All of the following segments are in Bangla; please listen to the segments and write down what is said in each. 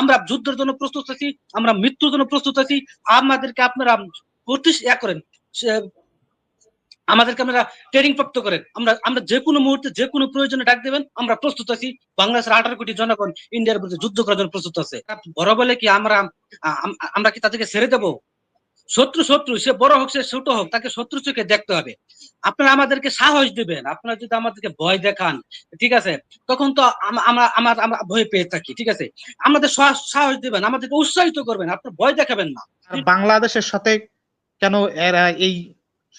আমরা যুদ্ধের জন্য প্রস্তুত আছি, আমরা মৃত্যুর জন্য প্রস্তুত আছি। আমাদেরকে আপনারা প্রতিষ্ঠা করেন আমাদেরকে আপনারা ট্রেনিং প্রাপ্ত করেন। আমরা আমরা যে কোনো মুহূর্তে যে কোনো প্রয়োজনে ডাক দেবেন, আমরা প্রস্তুত আছি। বাংলাদেশের আঠারো কোটি জনগণ ইন্ডিয়ার বিরুদ্ধে যুদ্ধ করার জন্য প্রস্তুত আছে। বড় বলে কি আমরা আমরা কি তাদেরকে ছেড়ে দেবো? শত্রু শত্রু, সে বড় হোক, সে ছোট হোক, তাকে শত্রু চোখে দেখতে হবে। আপনারা আমাদেরকে সাহস দিবেন, আপনারা যদি আমাদেরকে ভয় দেখান, ঠিক আছে? তখন তো আমরা আমার আমরা ভয় পেয়ে থাকি, ঠিক আছে? আমাদের সাহস দিবেন, আমাদেরকে উৎসাহিত করবেন, আপনার ভয় দেখাবেন না। বাংলাদেশের সাথে কেন এরা এই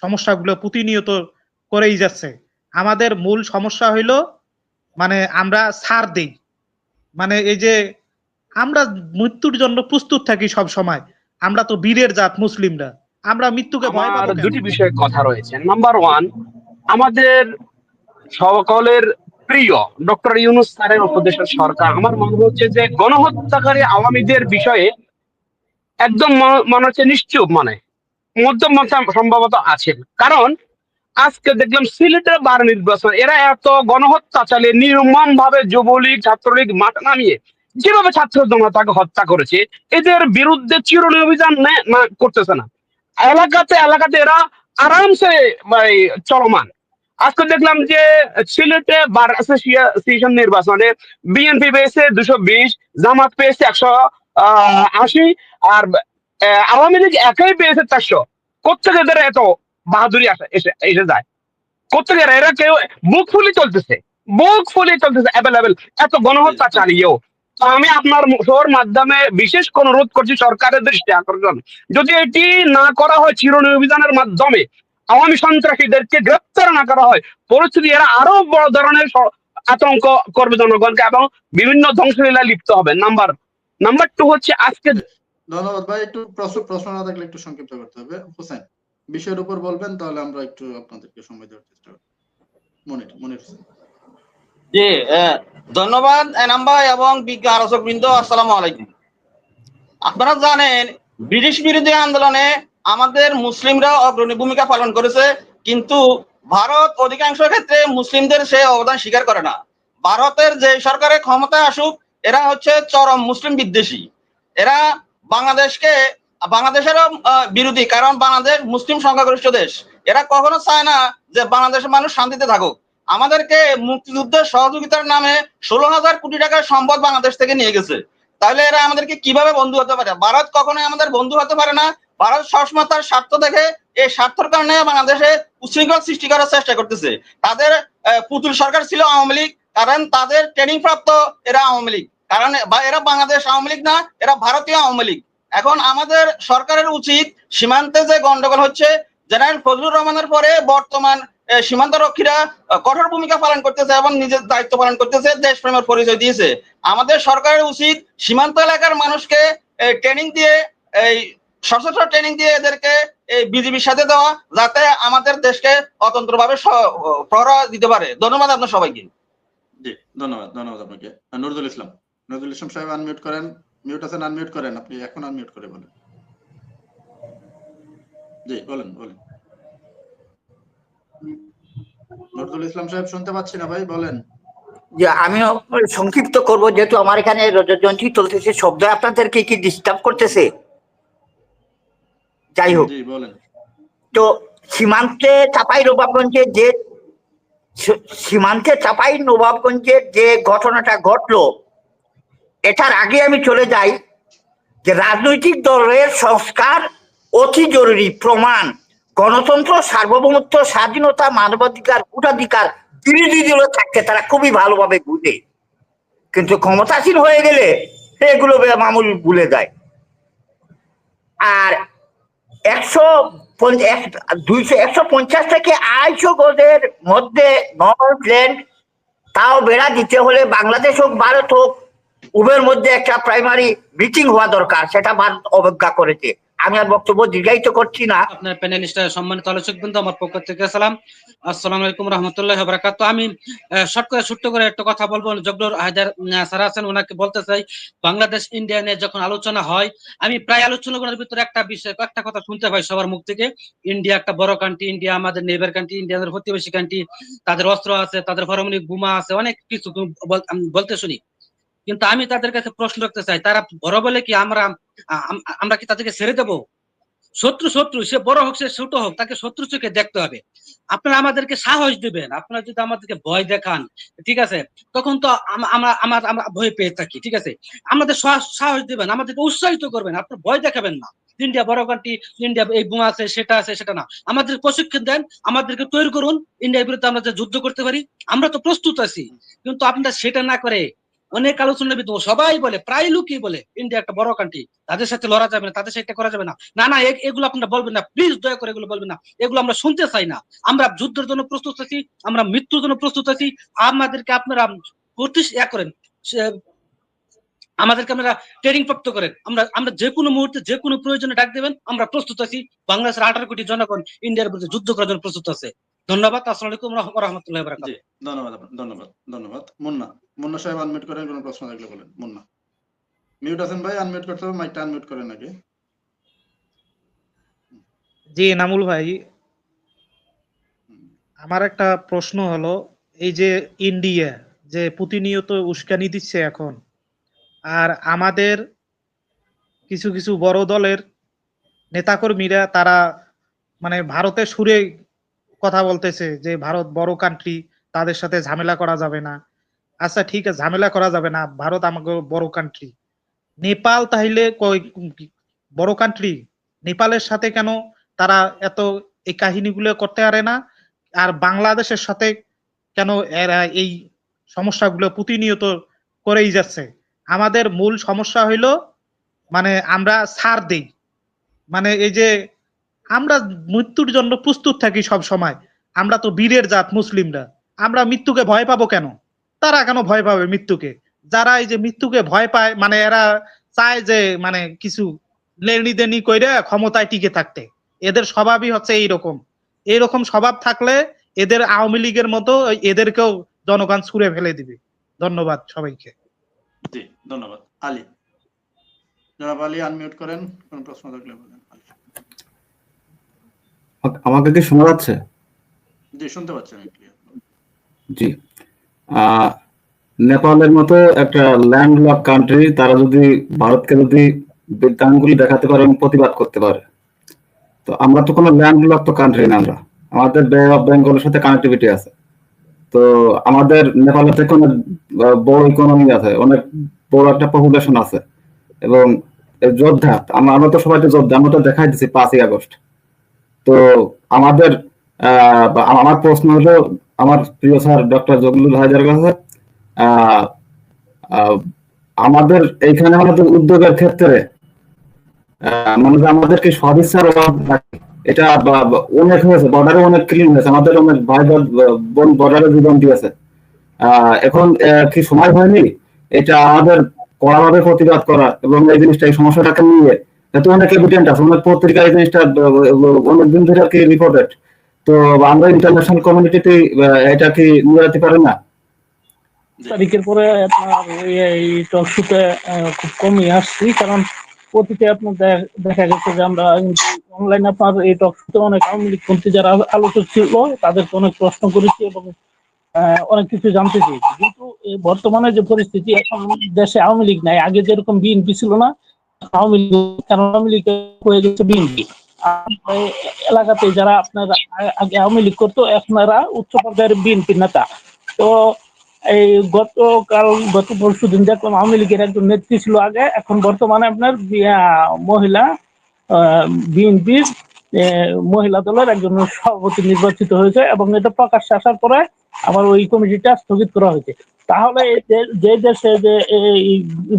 সমস্যাগুলো প্রতিনিয়ত করেই যাচ্ছে? আমাদের মূল সমস্যা হইল মানে আমরা সার দেই। মানে এই যে আমরা মৃত্যুর জন্য প্রস্তুত থাকি সব সময় আমরা তো বীরের জাত মুসলিমরা। আমরা মৃত্যুকে ভয় পাবো দুটি বিষয়ে কথা রয়েছে। নাম্বার ওয়ান আমাদের সকলের প্রিয় ডক্টর ইউনুস স্যারের উপদেশের সরকার। আমার মনে হচ্ছে যে গণহত্যাকারী আওয়ামীদের বিষয়ে একদম মনে হচ্ছে নিশ্চুপ মানে। মধ্যম সম্ভবত আছেন। কারণ আজকে দেখলাম সিলেটের বার নির্বাচন এরা এত গণহত্যা চালিয়ে নির্মম ভাবে যুবলীগ ছাত্রলীগ মাঠ নামিয়ে যেভাবে ছাত্র জনতাকে হত্যা করেছে এদের বিরুদ্ধে চিরুনি অভিযান নে- করতেছে না। এলাকাতে এলাকাতে এরা আরামসে মানে, চলমান। আজকে দেখলাম যে সিলেটে বার অ্যাসোসিয়েশন নির্বাচনে বিএনপি পেয়েছে দুশো বিশ জামাত পেয়েছে একশো আশি আর আওয়ামী লীগ একাই পেয়েছে চারশো। কোথেকে এদের এত বাহাদুরি আসে এসে এসে যায়? কোথেকে এরা কেউ বুক ফুলি চলতেছে বুক ফুলি চলতেছে অ্যাভেলেবেল এত গণহত্যা চালিয়েও। তো আমি আপনার শোর মাধ্যমে বিশেষ কোন অনুরোধ করছি সরকারের দৃষ্টি আকর্ষণ। যদি এটি না করা হয় চিরনি অভিযানের মাধ্যমে আওয়ামী সন্ত্রাসীদেরকে গ্রেপ্তার না করা হয় পরিস্থিতি এরা আরও বড় ধরনের আতঙ্ক করবে জনগণকে এবং বিভিন্ন ধ্বংসলীলা লিপ্ত হবে। নাম্বার নাম্বার টু হচ্ছে আজকে ধন্যবাদ ভাই একটু প্রশ্ন প্রশ্ন না থাকলে একটু সংক্ষিপ্ত করতে হবে। হোসেন বিষয়ের উপর বলবেন তাহলে আমরা একটু আপনাদেরকে সময় দেওয়ার চেষ্টা করব। মনির মনির হোসেন। জি ধন্যবাদ, এনাম ভাই এবং বিজ্ঞ আলোচক বৃন্দ, আসসালামু আলাইকুম। আপনারা জানেন, ব্রিটিশ বিরোধী আন্দোলনে আমাদের মুসলিমরা অগ্রণী ভূমিকা পালন করেছে, কিন্তু ভারত অধিকাংশ ক্ষেত্রে মুসলিমদের সে অবদান স্বীকার করে না। ভারতের যে সরকারের ক্ষমতায় আসুক, এরা হচ্ছে চরম মুসলিম বিদ্বেষী। এরা বাংলাদেশকে, বাংলাদেশেরও বিরোধী, কারণ বাংলাদেশ মুসলিম সংখ্যাগরিষ্ঠ দেশ। এরা কখনো চায় না যে বাংলাদেশের মানুষ শান্তিতে থাকুক। আমাদেরকে মুক্তিযুদ্ধের সহযোগিতার নামে ষোলো হাজার কোটি টাকার সম্পদ বাংলাদেশ থেকে নিয়ে গেছে। তাহলে এরা আমাদেরকে কীভাবে বন্ধু হতে পারে? ভারত কখনোই আমাদের বন্ধু হতে পারে না। ভারত সবসময় তার স্বার্থ দেখে এই স্বার্থের কারণে বাংলাদেশে উচ্ছৃঙ্খল সৃষ্টি করার চেষ্টা করতেছে। তাদের পুতুল সরকার ছিল আওয়ামী লীগ, কারণ তাদের ট্রেনিং প্রাপ্ত এরা আওয়ামী লীগ। কারণ এরা বাংলাদেশ আওয়ামী লীগ না, এরা ভারতীয় আওয়ামী লীগ। এখন আমাদের সরকারের উচিত সীমান্তে যে গন্ডগোল হচ্ছে, জেনারেল ফজলুর রহমানের পরে বর্তমান সীমান্ত রক্ষীরা কঠোর ভূমিকা পালন করতেছে এবং নিজের দায়িত্ব পালন করতেছে, দেশপ্রেমের পরিচয় দিয়েছে। আমাদের সরকারের উচিত সীমান্ত এলাকার মানুষকে ট্রেনিং দিয়ে, এই সশস্ত্র ট্রেনিং দিয়ে এদেরকে এই বিজিবির সাথে দেওয়া, যাতে আমাদের দেশকে অতন্ত্রভাবে প্রহরা দিতে পারে। ধন্যবাদ আপনার সবাইকে। জি, ধন্যবাদ ধন্যবাদ আপনাকে। নজরুল ইসলাম নজরুল ইসলাম সাহেব আনমিউট করেন। মিউট আছেন আনমিউট করেন, আপনি এখন আনমিউট করে বলেন। জি, বলেন বলেন। নজরুল ইসলাম সাহেব শুনতে পাচ্ছি না ভাই বলেন। যে আমি সংক্ষিপ্ত করব যেহেতু আমার এখানে রজতজয়ন্তী চলতেছে শব্দ আপনাদেরকে কি ডিস্টার্ব করতেছে? যাই হোক। তো সীমান্তে চাপাই নবাবগঞ্জে যে সীমান্তে চাপাই নবাবগঞ্জের যে ঘটনাটা ঘটলো এটার আগে আমি চলে যাই যে রাজনৈতিক দলের সংস্কার অতি জরুরি প্রমাণ। গণতন্ত্র, সার্বভৌমত্ব, স্বাধীনতা, মানবাধিকার, ভোটাধিকার বিরোধী দল থাকতে তারা খুবই ভালোভাবে বুঝে। কিন্তু ক্ষমতাসীন হয়ে গেলে এগুলো মামুল ভুলে যায়। আর একশো দুইশো একশো পঞ্চাশ থেকে আড়াইশো গজের মধ্যে নর্থ ল্যান্ড তাও বেড়া দিতে হলে বাংলাদেশ হোক, ভারত হোক, উভয়ের মধ্যে একটা প্রাইমারি মিটিং হওয়া দরকার, সেটা ভারত অবজ্ঞা করেছে। আমি আর বক্তব্য দীর্ঘায়িত করছি না। আপনার প্যানেলিস্ট সম্মানিত আলোচক বৃন্দ, আমার পক্ষ থেকে সালাম। আসসালামু আলাইকুম রহমতুল্লাহ বরাকাত আমি শর্ট করে, ছোট্ট করে একটা কথা বলব। জগলুর হায়দার স্যার আছেন ওনাকে বলতে চাই, বাংলাদেশ, ইন্ডিয়া নিয়ে যখন আলোচনা হয়, আমি প্রায় আলোচনাগুলোর ভিতরে একটা বিষয় একটা কথা শুনতে পাই সবার মুখ থেকে। ইন্ডিয়া একটা বড় কান্ট্রি ইন্ডিয়া আমাদের নেবার কান্ট্রি ইন্ডিয়াদের প্রতিবেশী কান্ট্রি তাদের অস্ত্র আছে, তাদের পারমাণবিক বোমা আছে, অনেক কিছু বল- বলতে শুনি। কিন্তু আমি তাদের কাছে প্রশ্ন রাখতে চাই, তারা বড় বলে কি আমরা আমরা কি তাদেরকে ছেড়ে দেবো? শত্রু শত্রু, সে বড় হোক, সে ছোট হোক, তাকে শত্রু চোখে দেখতে হবে। আপনারা আমাদেরকে সাহস দিবেন, আপনারা যদি আমাদেরকে ভয় দেখান, ঠিক আছে? তখন তো আমরা, আমার, আমরা ভয় পেয়ে থাকি, ঠিক আছে? আমাদের সাহস- দিবেন, আমাদেরকে উৎসাহিত করবেন আপনার ভয় দেখাবেন না। ইন্ডিয়া বড় কান্ট্রি, ইন্ডিয়া এই বোমা আছে, সেটা আছে, সেটা না। আমাদের প্রশিক্ষণ দেন, আমাদেরকে তৈরি করুন, ইন্ডিয়ার বিরুদ্ধে আমরা যে যুদ্ধ করতে পারি, আমরা তো প্রস্তুত আছি। কিন্তু আপনারা সেটা না করে অনেক আলোচনা বিদ্য সবাই বলে, প্রায় লোকই বলে, ইন্ডিয়া একটা বড় কান্ট্রি তাদের সাথে লড়া যাবে না, তাদের সাথে করা যাবে না। না না এগুলো আপনারা বলবেন না প্লিজ দয়া করে এগুলো বলবেন না, এগুলো আমরা শুনতে চাই না। আমরা যুদ্ধের জন্য প্রস্তুত আছি, আমরা মৃত্যুর জন্য প্রস্তুত আছি, আমাদেরকে আপনারা প্রতিশ ইয়া করেন আমাদেরকে আপনারা ট্রেনিং প্রাপ্ত করেন। আমরা আমরা যে কোনো মুহূর্তে যে কোনো প্রয়োজনে ডাক দেবেন, আমরা প্রস্তুত আছি। বাংলাদেশের আঠারো কোটি জনগণ ইন্ডিয়ার বিরুদ্ধে যুদ্ধ করার জন্য প্রস্তুত আছে। ধন্যবাদ আসসালামু আলাইকুম রহমতুল্লাহ জি ধন্যবাদ ধন্যবাদ ধন্যবাদ। মুন্না মুন্না সাহেব আনমিউট করেন কোনো প্রশ্ন থাকলে বলেন। মুন্না। মিউট আছেন ভাই আনমিউট করতে হবে মাইকটা আনমিউট করেন নাকি জি নামুল ভাই। আমার একটা প্রশ্ন হলো এই যে ইন্ডিয়া যে প্রতিনিয়ত উস্কানি দিচ্ছে এখন আর আমাদের কিছু কিছু বড় দলের নেতাকর্মীরা তারা মানে ভারতে সুরে কথা বলতেছে যে ভারত বড় কান্ট্রি তাদের সাথে ঝামেলা করা যাবে না। আচ্ছা ঠিক আছে, ঝামেলা করা যাবে না, ভারত আমাকে বড় কান্ট্রি নেপাল তাহলে বড় কান্ট্রি নেপালের সাথে কেন তারা এত এই কাহিনীগুলো করতে পারে না? আর বাংলাদেশের সাথে কেন এরা এই সমস্যাগুলো প্রতিনিয়ত করেই যাচ্ছে? আমাদের মূল সমস্যা হইল মানে আমরা ছাড় দেই। মানে এই যে মৃত্যুর জন্য প্রস্তুত থাকি সব সময়। আমরা তো বীরের জাত, মুসলিমরা। আমরা মৃত্যুকে ভয় পাবো কেন? তারা কেন ভয় পাবে মৃত্যুকে? যারা এই যে মৃত্যুকে ভয় পায় মানে এরা চায় যে মানে কিছু লেনি দেনি ক্ষমতায় টিকে থাকতে। এদের স্বভাবই হচ্ছে এইরকম। এইরকম স্বভাব থাকলে এদের আওয়ামী লীগের মতো এদেরকেও জনগণ ছুড়ে ফেলে দিবে। ধন্যবাদ সবাইকে। জি, ধন্যবাদ। আলী। জনাব আলী আনমিউট করেন, কোনো প্রশ্ন থাকলে বলেন। আমাকে কি শোনা যাচ্ছে? জি শুনতে পাচ্ছি আমি জি। আহ, নেপালের মতো একটা ল্যান্ডলক কান্ট্রি তারা যদি ভারতকে যদি বিদ্যাঙ্গুলি দেখাতে পারে এবং প্রতিবাদ করতে পারে। তো আমরা তো কোনো ল্যান্ডলক তো কান্ট্রি না আমরা। আমাদের বে অফ বেঙ্গলের সাথে কানেক্টিভিটি আছে। তো আমাদের নেপালের থেকে অনেক বড় ইকোনমি আছে। অনেক বড় একটা পপুলেশন আছে। এবং এই যোদ্ধা আমরা আমরা তো সবাই তো যোদ্ধা আমরা তো দেখাই দিচ্ছি পাঁচই আগস্ট। তো আমাদের আমার প্রশ্ন হলো, আমার প্রিয় স্যার ডক্টর জগলুল হায়দার কাছে আমাদের এইখানে আমাদের উদ্যোগের ক্ষেত্রে মানে যে আমাদের কি সদিচ্ছার অভাব? এটা অনেক হয়েছে বর্ডারে অনেক ক্লিন হয়েছে, আমাদের অনেক ভাই বোন- বর্ডারে জীবন দিয়েছে এখন কি সময় হয়নি এটা আমাদের কড়াভাবে প্রতিবাদ করা এবং এই জিনিসটা, এই সমস্যাটাকে নিয়ে এত অনেক এভিডেন্ট আছে। অনেক পত্রিকা এই জিনিসটা, অনেক দিন ধরে আর কি রিপোর্টেড তো আমরা ইন্টারন্যাশনাল কমিউনিটিতে এটা কি নিয়ে পারে না? তারিখের পরে আপনার এই টক শুতে খুব কমই আসছি, কারণ অতীতে আপনার দেখা গেছে যে আমরা অনলাইনে আপনার এই টক শুতে অনেক আওয়ামী লীগ পন্থী যারা আলোচক ছিল, তাদেরকে অনেক প্রশ্ন করেছি এবং অনেক কিছু জানতে চেয়েছি। কিন্তু বর্তমানে যে পরিস্থিতি, এখন দেশে আওয়ামী লীগ নাই। আগে যেরকম বিএনপি ছিল না আওয়ামী লীগ, কারণ আওয়ামী লীগ হয়ে গেছে বিএনপি। এলাকাতে যারা আপনার আগে আওয়ামী লীগ করতো এরা উচ্চ পর্যায়ের বিএনপি নেতা। তো এই গতকাল, গত পরশু দিন দেখলাম আওয়ামী লীগের একজন নেত্রী ছিল আগে। এখন বর্তমানে আপনার মহিলা বিএনপির মহিলা দলের একজন সভাপতি নির্বাচিত হয়েছে এবং এটা প্রকাশ্যে আসার পরে আবার ওই কমিটিটা স্থগিত করা হয়েছে। তাহলে যে- দেশে যে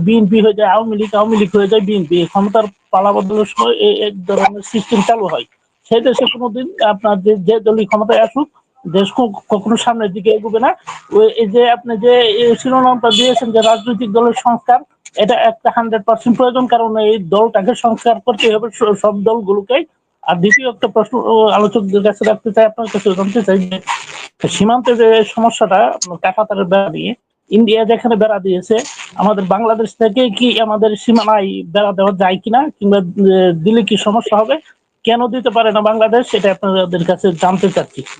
বিএনপি হয়ে যায়, আওয়ামী লীগ আওয়ামী লীগ হয়ে যায়, বিএনপি, ক্ষমতার পালা বদলের সময় এই এক ধরনের সিস্টেম চালু হয়। সেই দেশে কোনোদিন আপনার যে যে দলই ক্ষমতায় আসুক, দেশ কখনো সামনের দিকে এগোবে না। ওই যে আপনি যে শিরোনামটা দিয়েছেন যে রাজনৈতিক দলের সংস্কার, এটা একটা হান্ড্রেড পার্সেন্ট প্রয়োজন, কারণ এই দলটাকে সংস্কার করতে হবে সব দলগুলোকে আর দ্বিতীয় একটা প্রশ্ন আলোচকদের কাছে রাখতে চাই, আপনার কাছে জানতে চাই যে সীমান্তে যে সমস্যাটা কাকাতারের বেড়া দিয়ে ইন্ডিয়া যেখানে বেড়া দিয়েছে, আমাদের বাংলাদেশ থেকে কি আমাদের সীমানায় বেড়া দেওয়া যায় কিনা, কিংবা দিলে কি সমস্যা হবে, কেন দিতে পারে না বাংলাদেশ, সেটা আপনাদের কাছে জানতে চাচ্ছি।